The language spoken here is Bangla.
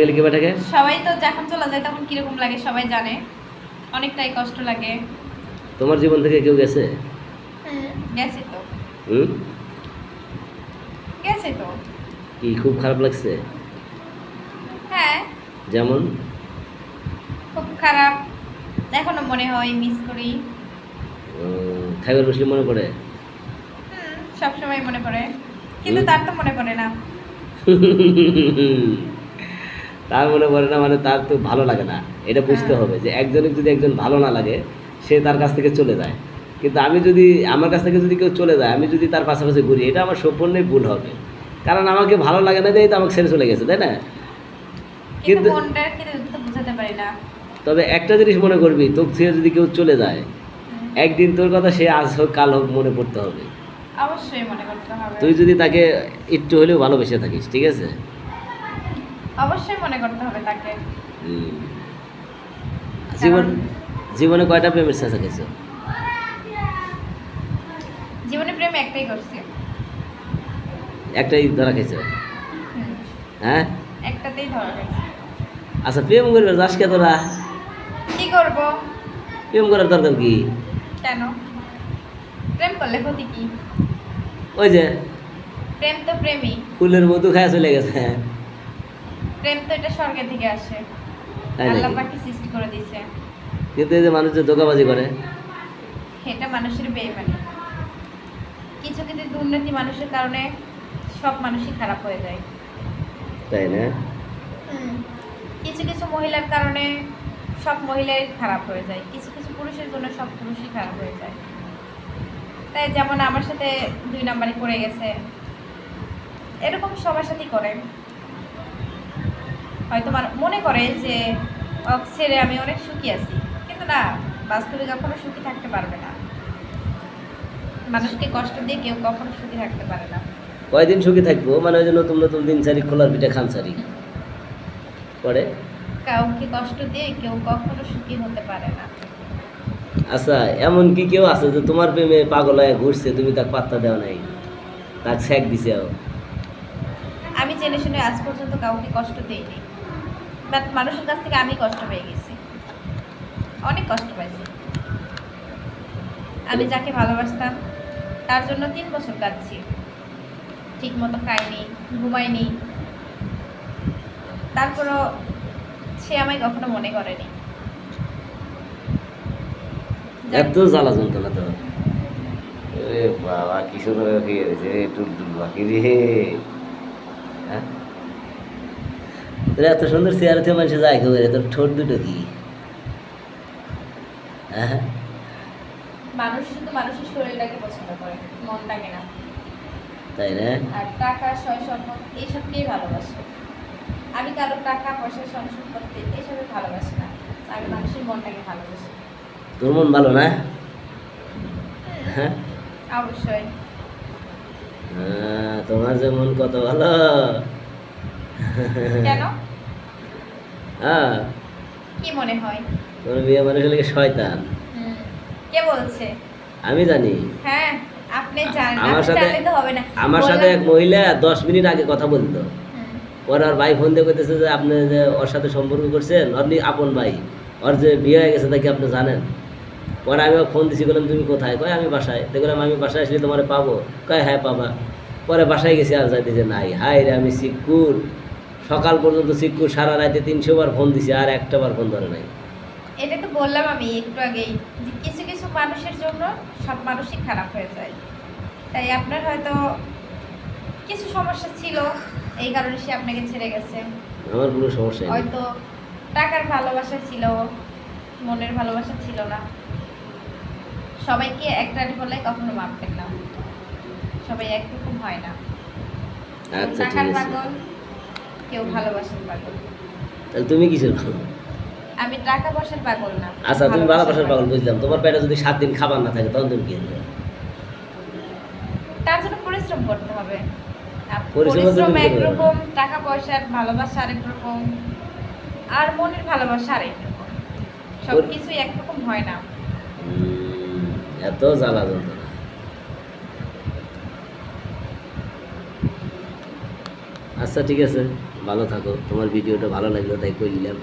গেলে কি সবাই তো যখন চলে যায় তখন কীরকম লাগে সবাই জানে। অনেকটাই কষ্ট লাগে। তোমার জীবন থেকে কেউ গেছে? গেছে তো। হুম? গেছে তো। কি খুব খারাপ লাগছে? হ্যাঁ। যেমন? খুব খারাপ। এখনও মনে হয় মিস করি। খাইবার মুসলিম মনে পড়ে? হুম, সবসময় মনে পড়ে। কিন্তু তার তো মনে পড়ে না। তার মনে পড়ে না মানে তার তো ভালো লাগে না। এটা বুঝতে হবে যে একজনের যদি একজন ভালো না লাগে সে তার কাছ থেকে চলে যায়। কিন্তু আমি যদি আমার কাছ থেকে যদি কেউ চলে যায় আমি যদি তার পাশাপাশি ঘুরি এটা আমার সম্পূর্ণই ভুল হবে। কারণ আমাকে ভালো লাগে না যেই তো আমাকে ছেড়ে চলে গেছে তাই না? কিন্তু তবে একটা জিনিস মনে করবি তোর থেকে যদি কেউ চলে যায় একদিন তোর কথা সে আজ হোক কাল হোক মনে পড়তে হবে। অবশ্যই মনে করতে হবে। তুই যদি তাকে একটু হলেও ভালোবেসে থাকিস ঠিক আছে? অবশ্যই মনে করতে হবে তাকে। জীবন জীবনে কয়টা প্রেমের চেষ্টা গেছো জীবনে প্রেম একটাই করছি। একটাই ধরা হুম, হ্যাঁ? একটাতেই ধরা গেছে আচ্ছা প্রেম করবে যাস কে তোরা? কি করব? প্রেম করার দরকার কি? কেন? প্রেম করলে ক্ষতি কি? ওই যে প্রেম তো প্রেমই। ফুলের মধু খায় চলে গেছে। প্রেম তো এটা স্বর্গে থেকে আসে। আল্লাহ পাকি সৃষ্টি করে দিছে কিন্তু এই যে মানুষ যে ধোকাবাজি করে। এটা মানুষের বেইমানি। কিছু কিছু দুর্নীতি মানুষের কারণে সব মানুষই খারাপ হয়ে যায়। তাই না? কিছু কিছু মহিলার কারণে সব মহিলাই খারাপ হয়ে যায়। কিছু কিছু পুরুষের জন্য সব পুরুষই খারাপ হয়ে যায়। তাই যেমন আমার সাথে দুই নাম্বারই করে গেছে। এরকম সবার সাথেই করে। হয়তো মান- মনে করে যে ছেড়ে আমি অনেক সুখী আছি। কিন্তু না বাস্তবে কখনো সুখী থাকতে পারবে না। মানুষকে কষ্ট দিয়ে কেউ কখনো সুখী থাকতে পারে না। কয়দিন সুখী থাকব? মানে ওই যে নতুন নতুন দিন চারি খোলার পিঠা খান চারি পরে? কাউকে কষ্ট দিয়ে কেউ কখনো সুখী হতে পারে না। আচ্ছা এমন কি কেউ আছে যে তোমার প্রেমে পাগল হয়ে ঘুরছে তুমি তাকে পাত্তা দেওয়া নাই? তাকে ছ্যাক দিছে আমি জেনে শুনে আজ পর্যন্ত কাউকে কষ্ট দিইনি। বাট মানুষের কাছ থেকে আমি কষ্ট পেয়ে গেছি। অনেক কষ্ট পাইছি। আমি যাকে ভালোবাসতাম তার জন্য তিন বছর কাটছি ঠিক মতো খাইনি ঘুমাইনি তারপরও সে আমায় কখনো মনে করেনি। এত জ্বালা যন্ত্রণা তো। বাবা কি সুন্দর রে বাকি রে। হ্যাঁ? তোর এত সুন্দর থেকে মানুষ যায় কেউ তোর ঠোঁট দুটো কি? হ্যাঁ মানুষ শুধু মানুষের শরীরটাকে পছন্দ করে মনটাকে না। তাই না? আর টাকা সয় সম্পদ এইসবকেই ভালোবাসে। আমি কারও টাকা পয়সা সয় সম্পত্তি এইসবে ভালোবাসি না। আমি মানুষের মনটাকে ভালোবাসি। তোর মন ভালো না? হ্যাঁ অবশ্যই। হ্যাঁ, তোমার যে মন কত ভালো। কেন? হ্যাঁ। কি মনে হয়? বিয়ে মানুষ হলে কি শয়তান? কে বলছে? আমি জানি। হ্যাঁ আপনি জানেন আমার সাথে- হবে না। আমার সাথে এক মহিলা দশ মিনিট আগে কথা বলতো। পরে ওর ভাই ফোন দিয়ে যে আপনি যে ওর সাথে সম্পর্ক করছেন ওর আপন ভাই ওর যে বিয়ে হয়ে গেছে তা কি আপনি জানেন? পরে আমি ফোন দিছি বললাম তুমি কোথায়? কয় আমি বাসায়। দেখলাম আমি বাসায় আসলে তোমার পাবো? কয় হ্যাঁ পাবা। পরে বাসায় গেছি আর যাইতেছে নাই। হাই রে আমি সিকুর সকাল পর্যন্ত সিকুর সারা রাতে তিনশো বার ফোন দিছি আর একটা বার ফোন ধরে নাই। এটা তো বললাম আমি একটু আগেই যে কিছু কিছু মানুষের জন্য সব মানুষই খারাপ হয়ে যায়। তাই আপনার হয়তো কিছু সমস্যা ছিল এই কারণে সে আপনাকে ছেড়ে গেছে। আমার কোনো সমস্যা নেই। হয়তো টাকার ভালোবাসা ছিল মনের ভালোবাসা ছিল না। সবাইকে একটা বলে কখনো মাপবেন না। সবাই একরকম হয় না। আচ্ছা ঠিক আছে। কেউ ভালোবাসার পাগল। তাহলে তুমি কিসের ভালো আমি টাকা পয়সার পাগল না আচ্ছা তুমি ভালোবাসার পাগল বুঝলাম। তোমার পেটে যদি সাত দিন খাবার না থাকে তখন তুমি কি করবে? তার জন্য পরিশ্রম করতে হবে। পরিশ্রম। একরকম টাকা পয়সার ভালোবাসা আরেক রকম আর মনের ভালোবাসা আরেক রকম। একরকম হয় না। এত জ্বালা যন্ত্রণা। আচ্ছা ঠিক আছে। ভালো থাকো। তোমার ভিডিওটা ভালো লাগল তাই করে নিলাম